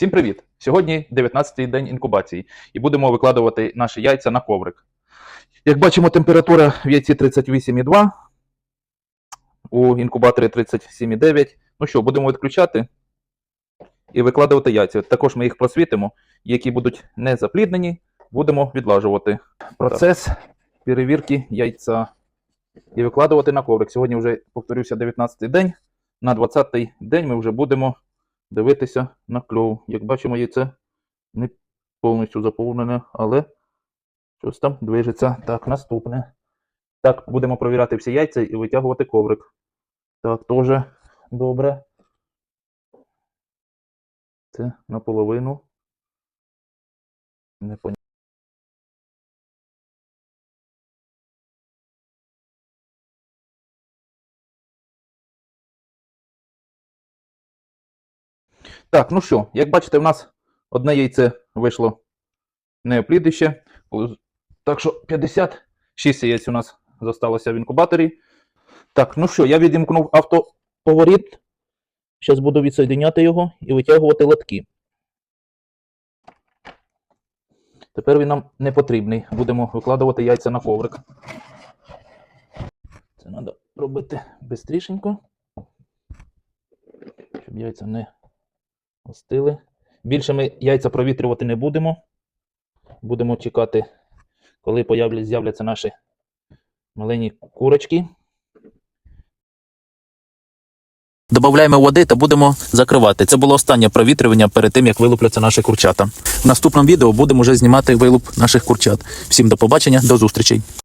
Всім привіт! Сьогодні 19-й день інкубації і будемо викладувати наші яйця на коврик. Як бачимо, температура в яйці 38,2, у інкубаторі 37,9. Ну що, будемо відключати і викладувати яйця. Також ми їх просвітимо, які будуть не запліднені, будемо відлажувати. Процес перевірки яйця і викладувати на коврик. Сьогодні вже повторюся 19-й день. На 20-й день ми вже будемо дивитися на кльов. Як бачимо, яйце не повністю заповнене, але щось там движеться. Так, наступне. Так, будемо провіряти всі яйця і витягувати коврик. Так, теж добре. Це наполовину. Не Так, ну що, як бачите, в нас одне яйце вийшло неоплідище. Так що 56 яєць у нас залишилося в інкубаторі. Так, ну що, я відімкнув автоповоріт. Зараз буду відсоєдиняти його і витягувати лотки. Тепер він нам не потрібний. Будемо викладувати яйця на коврик. Це треба робити швидко, щоб яйця не остили. Більше ми яйця провітрювати не будемо. Будемо чекати, коли з'являться наші маленькі курочки. Добавляємо води та будемо закривати. Це було останнє провітрювання перед тим, як вилупляться наші курчата. В наступному відео будемо вже знімати вилуп наших курчат. Всім до побачення, до зустрічей.